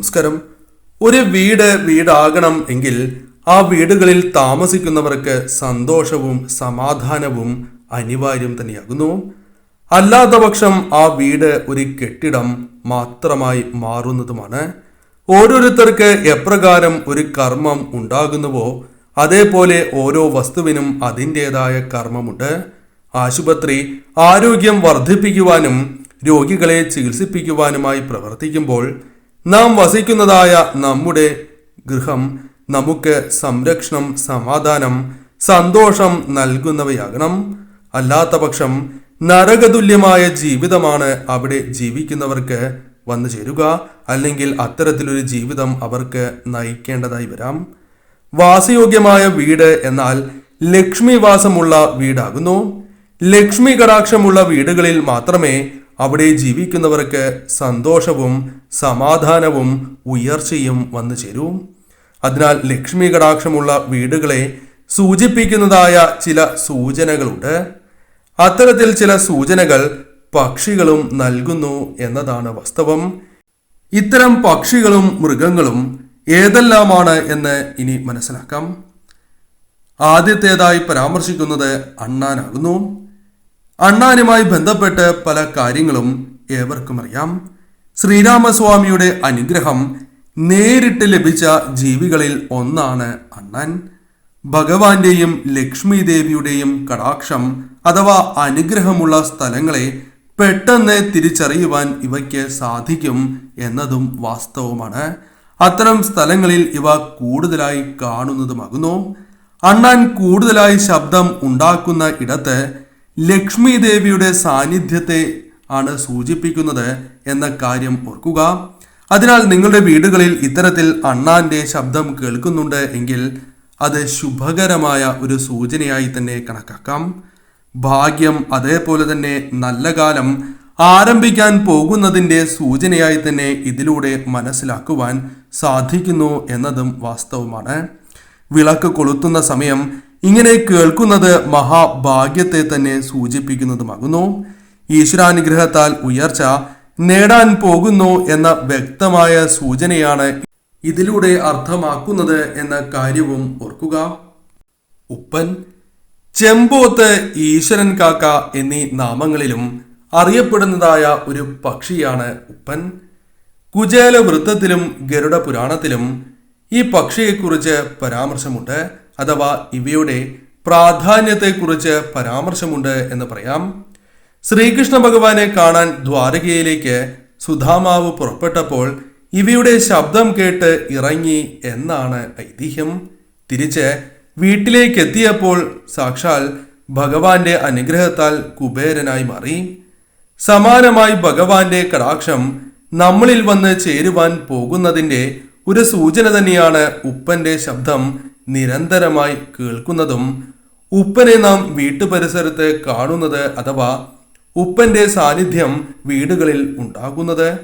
നമസ്കാരം. ഒരു വീട് വീടാകണം എങ്കിൽ ആ വീടുകളിൽ താമസിക്കുന്നവർക്ക് സന്തോഷവും സമാധാനവും അനിവാര്യം തന്നെയാകുന്നു. അല്ലാത്ത പക്ഷം ആ വീട് ഒരു കെട്ടിടം മാത്രമായി മാറുന്നതുമാണ്. ഓരോരുത്തർക്ക് എപ്രകാരം ഒരു കർമ്മം ഉണ്ടാകുന്നുവോ അതേപോലെ ഓരോ വസ്തുവിനും അതിന്റെതായ കർമ്മമുണ്ട്. ആശുപത്രി ആരോഗ്യം വർദ്ധിപ്പിക്കുവാനും രോഗികളെ ചികിത്സിപ്പിക്കുവാനുമായി പ്രവർത്തിക്കുമ്പോൾ നാം വസിക്കുന്നതായ നമ്മുടെ ഗൃഹം നമുക്ക് സംരക്ഷണം സമാധാനം സന്തോഷം നൽകുന്നവയാകണം. അല്ലാത്ത പക്ഷം നരകതുല്യമായ ജീവിതമാണ് അവിടെ ജീവിക്കുന്നവർക്ക് വന്നു ചേരുക. അല്ലെങ്കിൽ അത്തരത്തിലൊരു ജീവിതം അവർക്ക് നയിക്കേണ്ടതായി വരാം. വാസയോഗ്യമായ വീട് എന്നാൽ ലക്ഷ്മി വാസമുള്ള വീടാകുന്നു. ലക്ഷ്മി കടാക്ഷമുള്ള വീടുകളിൽ മാത്രമേ അവിടെ ജീവിക്കുന്നവർക്ക് സന്തോഷവും സമാധാനവും ഉയർച്ചയും വന്നു ചേരും. അതിനാൽ ലക്ഷ്മി കടാക്ഷമുള്ള വീടുകളെ സൂചിപ്പിക്കുന്നതായ ചില സൂചനകളുണ്ട്. അത്തരത്തിൽ ചില സൂചനകൾ പക്ഷികളും നൽകുന്നു എന്നതാണ് വാസ്തവം. ഇത്തരം പക്ഷികളും മൃഗങ്ങളും ഏതെല്ലാമാണ് എന്ന് ഇനി മനസ്സിലാക്കാം. ആദ്യത്തേതായി പരാമർശിക്കുന്നത് അണ്ണാനാകുന്നു. അണ്ണാനുമായി ബന്ധപ്പെട്ട് പല കാര്യങ്ങളും ഏവർക്കും അറിയാം. ശ്രീരാമസ്വാമിയുടെ അനുഗ്രഹം നേരിട്ട് ലഭിച്ച ജീവികളിൽ ഒന്നാണ് അണ്ണൻ. ഭഗവാന്റെയും ലക്ഷ്മി ദേവിയുടെയും കടാക്ഷം അഥവാ അനുഗ്രഹമുള്ള സ്ഥലങ്ങളെ പെട്ടെന്ന് തിരിച്ചറിയുവാൻ ഇവയ്ക്ക് സാധിക്കും എന്നതും വാസ്തവമാണ്. അത്തരം സ്ഥലങ്ങളിൽ ഇവ കൂടുതലായി കാണുന്നതുമാകുന്നു. അണ്ണാൻ കൂടുതലായി ശബ്ദം ഉണ്ടാക്കുന്ന ഇടത്ത് ലക്ഷ്മി ദേവിയുടെ സാന്നിധ്യത്തെ ആണ് സൂചിപ്പിക്കുന്നത് എന്ന കാര്യം ഓർക്കുക. അതിനാൽ നിങ്ങളുടെ വീടുകളിൽ ഇത്തരത്തിൽ അണ്ണാന്റെ ശബ്ദം കേൾക്കുന്നുണ്ട് എങ്കിൽ അത് ശുഭകരമായ ഒരു സൂചനയായി തന്നെ കണക്കാക്കാം. ഭാഗ്യം അതേപോലെ തന്നെ നല്ല കാലം ആരംഭിക്കാൻ പോകുന്നതിന്റെ സൂചനയായി തന്നെ ഇതിലൂടെ മനസ്സിലാക്കുവാൻ സാധിക്കുന്നു എന്നതും വാസ്തവമാണ്. വിളക്ക് കൊളുത്തുന്ന സമയം ഇങ്ങനെ കേൾക്കുന്നത് മഹാഭാഗ്യത്തെ തന്നെ സൂചിപ്പിക്കുന്നതുമാകുന്നു. ഈശ്വരാനുഗ്രഹത്താൽ ഉയർച്ച നേടാൻ പോകുന്നു എന്ന വ്യക്തമായ സൂചനയാണ് ഇതിലൂടെ അർത്ഥമാക്കുന്നത് എന്ന കാര്യവും ഓർക്കുക. ഉപ്പൻ ചെമ്പോത്ത് ഈശ്വരൻ കാക്ക എന്നീ നാമങ്ങളിലും അറിയപ്പെടുന്നതായ ഒരു പക്ഷിയാണ് ഉപ്പൻ. കുചേല വൃത്തത്തിലും ഗരുഡ പുരാണത്തിലും ഈ പക്ഷിയെക്കുറിച്ച് പരാമർശമുണ്ട്. അഥവാ ഇവയുടെ പ്രാധാന്യത്തെക്കുറിച്ച് പരാമർശമുണ്ട് എന്ന് പറയാം. ശ്രീകൃഷ്ണ ഭഗവാനെ കാണാൻ ദ്വാരകയിലേക്ക് സുധാമാവ് പുറപ്പെട്ടപ്പോൾ ഇവയുടെ ശബ്ദം കേട്ട് ഇറങ്ങി എന്നാണ് ഐതിഹ്യം. തിരിച്ച് വീട്ടിലേക്ക് എത്തിയപ്പോൾ സാക്ഷാൽ ഭഗവാന്റെ അനുഗ്രഹത്താൽ കുബേരനായി മാറി. സമാനമായി ഭഗവാന്റെ കടാക്ഷം നമ്മളിൽ വന്ന് ചേരുവാൻ പോകുന്നതിന്റെ ഒരു സൂചന തന്നെയാണ് ഉപ്പന്റെ ശബ്ദം നിരന്തരമായി കേൾക്കുന്നതും. ഉപ്പനെ നാം വീട്ടുപരിസരത്ത് കാണുന്നത് അഥവാ ഉപ്പന്റെ സാന്നിധ്യം വീടുകളിൽ ഉണ്ടാകുന്നത്.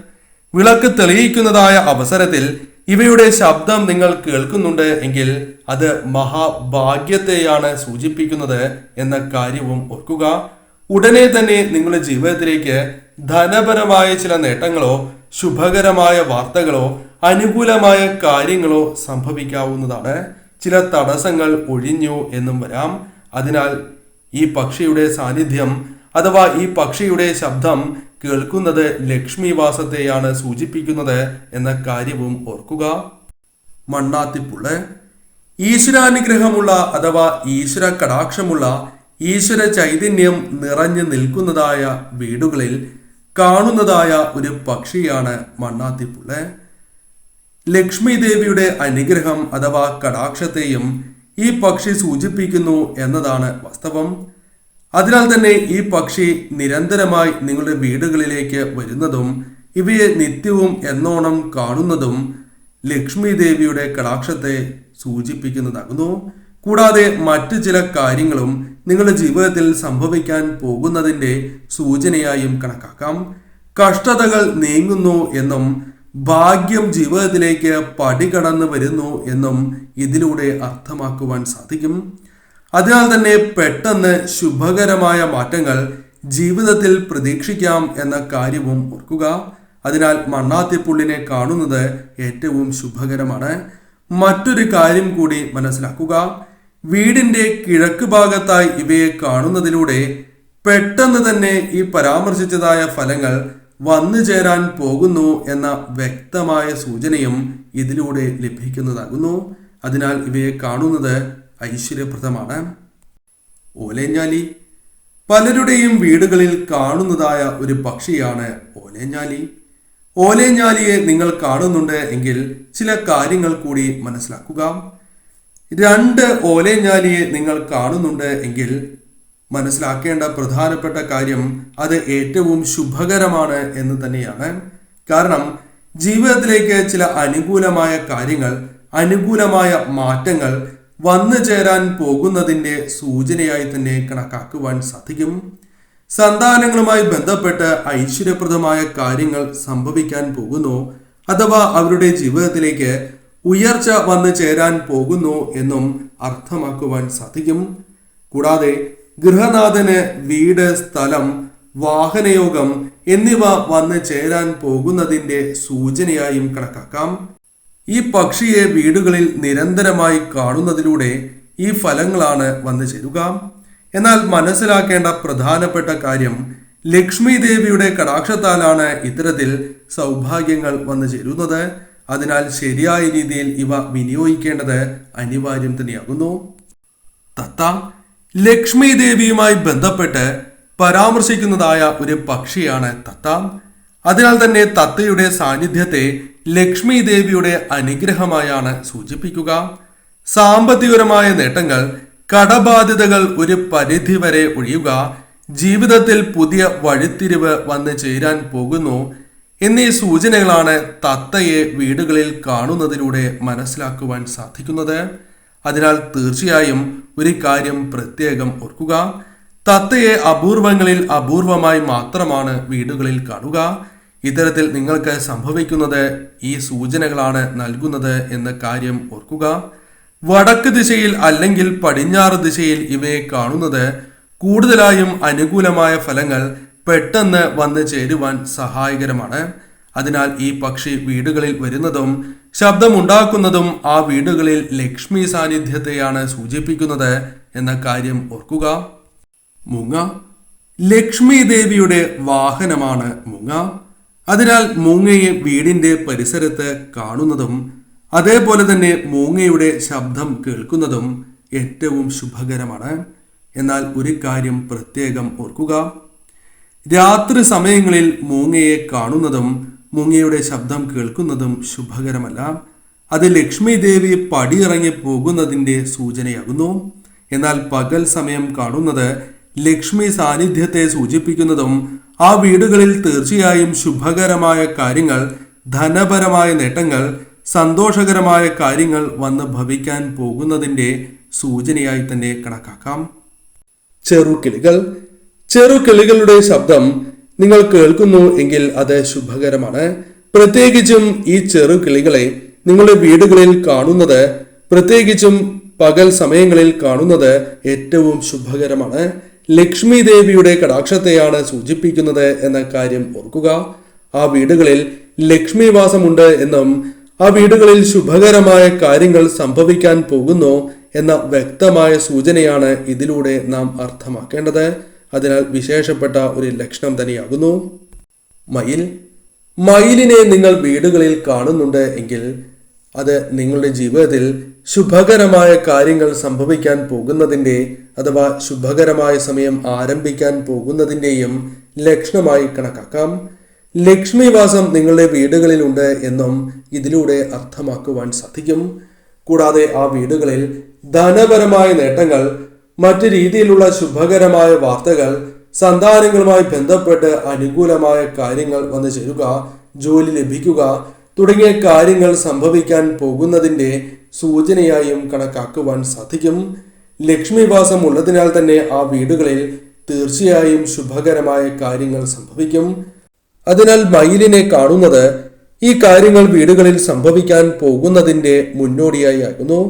വിളക്ക് തെളിയിക്കുന്നതായ അവസരത്തിൽ ഇവയുടെ ശബ്ദം നിങ്ങൾ കേൾക്കുന്നുണ്ട് എങ്കിൽ അത് മഹാഭാഗ്യത്തെയാണ് സൂചിപ്പിക്കുന്നത് എന്ന കാര്യവും ഓർക്കുക. ഉടനെ തന്നെ നിങ്ങളുടെ ജീവിതത്തിലേക്ക് ധനപരമായ ചില നേട്ടങ്ങളോ ശുഭകരമായ വാർത്തകളോ അനുകൂലമായ കാര്യങ്ങളോ സംഭവിക്കാവുന്നതാണ്. ചില തടസ്സങ്ങൾ ഒഴിഞ്ഞു എന്നും വരാം. അതിനാൽ ഈ പക്ഷിയുടെ സാന്നിധ്യം അഥവാ ഈ പക്ഷിയുടെ ശബ്ദം കേൾക്കുന്നത് ലക്ഷ്മി വാസത്തെയാണ് സൂചിപ്പിക്കുന്നത് എന്ന കാര്യവും ഓർക്കുക. മണ്ണാത്തിപ്പുള്ള. ഈശ്വരാനുഗ്രഹമുള്ള അഥവാ ഈശ്വര കടാക്ഷമുള്ള ഈശ്വര ചൈതന്യം നിറഞ്ഞു നിൽക്കുന്നതായ വീടുകളിൽ കാണുന്നതായ ഒരു പക്ഷിയാണ് മണ്ണാത്തിപ്പുള്ള്. ലക്ഷ്മി ദേവിയുടെ അനുഗ്രഹം അഥവാ കടാക്ഷത്തെയും ഈ പക്ഷി സൂചിപ്പിക്കുന്നു എന്നതാണ് വാസ്തവം. അതിനാൽ തന്നെ ഈ പക്ഷി നിരന്തരമായി നിങ്ങളുടെ വീടുകളിലേക്ക് വരുന്നതും ഇവയെ നിത്യവും എന്നോണം കാണുന്നതും ലക്ഷ്മി ദേവിയുടെ കടാക്ഷത്തെ സൂചിപ്പിക്കുന്നതാകുന്നു. കൂടാതെ മറ്റു ചില കാര്യങ്ങളും നിങ്ങളുടെ ജീവിതത്തിൽ സംഭവിക്കാൻ പോകുന്നതിന്റെ സൂചനയായും കണക്കാക്കാം. കഷ്ടതകൾ നീങ്ങുന്നു എന്നും ഭാഗ്യം ജീവിതത്തിലേക്ക് പടികടന്നു വരുന്നു എന്നും ഇതിലൂടെ അർത്ഥമാക്കുവാൻ സാധിക്കും. അതിനാൽ തന്നെ പെട്ടെന്ന് ശുഭകരമായ മാറ്റങ്ങൾ ജീവിതത്തിൽ പ്രതീക്ഷിക്കാം എന്ന കാര്യവും ഓർക്കുക. അതിനാൽ മണ്ണാത്തിപ്പുള്ളിനെ കാണുന്നത് ഏറ്റവും ശുഭകരമാണ്. മറ്റൊരു കാര്യം കൂടി മനസ്സിലാക്കുക. വീടിന്റെ കിഴക്ക് ഭാഗത്തായി ഇവയെ കാണുന്നതിലൂടെ പെട്ടെന്ന് തന്നെ ഈ പരാമർശിച്ചതായ ഫലങ്ങൾ വന്നു ചേരാൻ പോകുന്നു എന്ന വ്യക്തമായ സൂചനയും ഇതിലൂടെ ലഭിക്കുന്നതാകുന്നു. അതിനാൽ ഇവയെ കാണുന്നത് ഐശ്വര്യപ്രദമാണ്. ഓലേഞ്ഞാലി. പലരുടെയും വീടുകളിൽ കാണുന്നതായ ഒരു പക്ഷിയാണ് ഓലേഞ്ഞാലി. ഓലേഞ്ഞാലിയെ നിങ്ങൾ കാണുന്നുണ്ട് എങ്കിൽ ചില കാര്യങ്ങൾ കൂടി മനസ്സിലാക്കുക. രണ്ട് ഓലേഞ്ഞാലിയെ നിങ്ങൾ കാണുന്നുണ്ട് എങ്കിൽ മനസ്സിലാക്കേണ്ട പ്രധാനപ്പെട്ട കാര്യം അത് ഏറ്റവും ശുഭകരമാണ് എന്ന് തന്നെയാണ്. കാരണം ജീവിതത്തിലേക്ക് ചില അനുകൂലമായ കാര്യങ്ങൾ അനുകൂലമായ മാറ്റങ്ങൾ വന്നു ചേരാൻ പോകുന്നതിന്റെ സൂചനയായി തന്നെ കണക്കാക്കുവാൻ സാധിക്കും. സന്താനങ്ങളുമായി ബന്ധപ്പെട്ട് ഐശ്വര്യപ്രദമായ കാര്യങ്ങൾ സംഭവിക്കാൻ പോകുന്നു അഥവാ അവരുടെ ജീവിതത്തിലേക്ക് ഉയർച്ച വന്നു ചേരാൻ പോകുന്നു എന്നും അർത്ഥമാക്കുവാൻ സാധിക്കും. കൂടാതെ ഗൃഹനാഥന് വീട് സ്ഥലം വാഹനയോഗം എന്നിവ വന്ന് ചേരാൻ പോകുന്നതിന്റെ സൂചനയായും കണക്കാക്കാം. ഈ പക്ഷിയെ വീടുകളിൽ നിരന്തരമായി കാണുന്നതിലൂടെ ഈ ഫലങ്ങളാണ് വന്നു ചേരുക. എന്നാൽ മനസ്സിലാക്കേണ്ട പ്രധാനപ്പെട്ട കാര്യം ലക്ഷ്മി ദേവിയുടെ കടാക്ഷത്താലാണ് ഇത്തരത്തിൽ സൗഭാഗ്യങ്ങൾ വന്നു ചേരുന്നത്. അതിനാൽ ശരിയായ രീതിയിൽ ഇവ വിനിയോഗിക്കേണ്ടത് അനിവാര്യം തന്നെയാകുന്നു. തത്ത ലക്ഷ്മി ദേവിയുമായി ബന്ധപ്പെട്ട് പരാമർശിക്കുന്നതായ ഒരു പക്ഷിയാണ് തത്ത. അതിനാൽ തന്നെ തത്തയുടെ സാന്നിധ്യത്തെ ലക്ഷ്മി ദേവിയുടെ അനുഗ്രഹമായാണ് സൂചിപ്പിക്കുക. സാമ്പത്തികപരമായ നേട്ടങ്ങൾ കടബാധ്യതകൾ ഒരു പരിധി വരെ ഒഴിയുക ജീവിതത്തിൽ പുതിയ വഴിത്തിരിവ് വന്നു ചേരാൻ പോകുന്നു എന്നീ സൂചനകളാണ് തത്തയെ വീടുകളിൽ കാണുന്നതിലൂടെ മനസ്സിലാക്കുവാൻ സാധിക്കുന്നത്. അതിനാൽ തീർച്ചയായും ഒരു കാര്യം പ്രത്യേകം ഓർക്കുക. തത്തയെ അപൂർവങ്ങളിൽ അപൂർവമായി മാത്രമാണ് വീടുകളിൽ കാണുക. ഇത്തരത്തിൽ നിങ്ങൾക്ക് സംഭവിക്കുന്നത് ഈ സൂചനകളാണ് നൽകുന്നത് എന്ന കാര്യം ഓർക്കുക. വടക്ക് ദിശയിൽ അല്ലെങ്കിൽ പടിഞ്ഞാറ് ദിശയിൽ ഇവയെ കാണുന്നത് കൂടുതലായും അനുകൂലമായ ഫലങ്ങൾ പെട്ടെന്ന് വന്നു ചേരുവാൻ സഹായകരമാണ്. അതിനാൽ ഈ പക്ഷി വീടുകളിൽ വരുന്നതും ശബ്ദമുണ്ടാക്കുന്നതും ആ വീടുകളിൽ ലക്ഷ്മി സാന്നിധ്യത്തെയാണ് സൂചിപ്പിക്കുന്നത് എന്ന കാര്യം ഓർക്കുക. മുങ്ങ. ലക്ഷ്മി ദേവിയുടെ വാഹനമാണ് മുങ്ങ. അതിനാൽ മൂങ്ങയെ വീടിന്റെ പരിസരത്ത് കാണുന്നതും അതേപോലെ തന്നെ മൂങ്ങയുടെ ശബ്ദം കേൾക്കുന്നതും ഏറ്റവും ശുഭകരമാണ്. എന്നാൽ ഒരു കാര്യം പ്രത്യേകം ഓർക്കുക. രാത്രി സമയങ്ങളിൽ മൂങ്ങയെ കാണുന്നതും മൂങ്ങയുടെ ശബ്ദം കേൾക്കുന്നതും ശുഭകരമല്ല. അത് ലക്ഷ്മി ദേവി പടിയിറങ്ങി പോകുന്നതിന്റെ സൂചനയാകുന്നു. എന്നാൽ പകൽ സമയം കാണുന്നത് ലക്ഷ്മി സാന്നിധ്യത്തെ സൂചിപ്പിക്കുന്നതും ആ വീടുകളിൽ തീർച്ചയായും ശുഭകരമായ കാര്യങ്ങൾ ധനപരമായ നേട്ടങ്ങൾ സന്തോഷകരമായ കാര്യങ്ങൾ വന്ന് ഭവിക്കാൻ പോകുന്നതിന്റെ സൂചനയായി തന്നെ കണക്കാക്കാം. ചെറുകിളികൾ ചെറുകിളികളുടെ ശബ്ദം നിങ്ങൾ കേൾക്കുന്നു എങ്കിൽ അത് ശുഭകരമാണ്. പ്രത്യേകിച്ചും ഈ ചെറു കിളികളെ നിങ്ങളുടെ വീടുകളിൽ കാണുന്നത് പ്രത്യേകിച്ചും പകൽ സമയങ്ങളിൽ കാണുന്നത് ഏറ്റവും ശുഭകരമാണ്. ലക്ഷ്മി ദേവിയുടെ കടാക്ഷത്തെയാണ് സൂചിപ്പിക്കുന്നത് എന്ന കാര്യം ഓർക്കുക. ആ വീടുകളിൽ ലക്ഷ്മി വാസമുണ്ട് എന്നും ആ വീടുകളിൽ ശുഭകരമായ കാര്യങ്ങൾ സംഭവിക്കാൻ പോകുന്നു എന്ന വ്യക്തമായ സൂചനയാണ് ഇതിലൂടെ നാം അർത്ഥമാക്കേണ്ടത്. അതിനാൽ വിശേഷപ്പെട്ട ഒരു ലക്ഷണം തന്നെയാകുന്നു. മയിൽ. മയിലിനെ നിങ്ങൾ വീടുകളിൽ കാണുന്നുണ്ട് എങ്കിൽ അത് നിങ്ങളുടെ ജീവിതത്തിൽ ശുഭകരമായ കാര്യങ്ങൾ സംഭവിക്കാൻ പോകുന്നതിന്റെ അഥവാ ശുഭകരമായ സമയം ആരംഭിക്കാൻ പോകുന്നതിന്റെയും ലക്ഷണമായി കണക്കാക്കാം. ലക്ഷ്മിവാസം നിങ്ങളുടെ വീടുകളിലുണ്ട് എന്നും ഇതിലൂടെ അർത്ഥമാക്കുവാൻ സാധിക്കും. കൂടാതെ ആ വീടുകളിൽ ധനപരമായ നേട്ടങ്ങൾ മറ്റു രീതിയിലുള്ള ശുഭകരമായ വാർത്തകൾ സന്താനങ്ങളുമായി ബന്ധപ്പെട്ട് അനുകൂലമായ കാര്യങ്ങൾ വന്നു ചേരുക ജോലി ലഭിക്കുക തുടങ്ങിയ കാര്യങ്ങൾ സംഭവിക്കാൻ പോകുന്നതിന്റെ സൂചനയായും കണക്കാക്കുവാൻ സാധിക്കും. ലക്ഷ്മിവാസം ഉള്ളതിനാൽ തന്നെ ആ വീടുകളിൽ തീർച്ചയായും ശുഭകരമായ കാര്യങ്ങൾ സംഭവിക്കും. അതിനാൽ മയിലിനെ കാണുന്നത് ഈ കാര്യങ്ങൾ വീടുകളിൽ സംഭവിക്കാൻ പോകുന്നതിന്റെ മുന്നോടിയായി ആകുന്നു.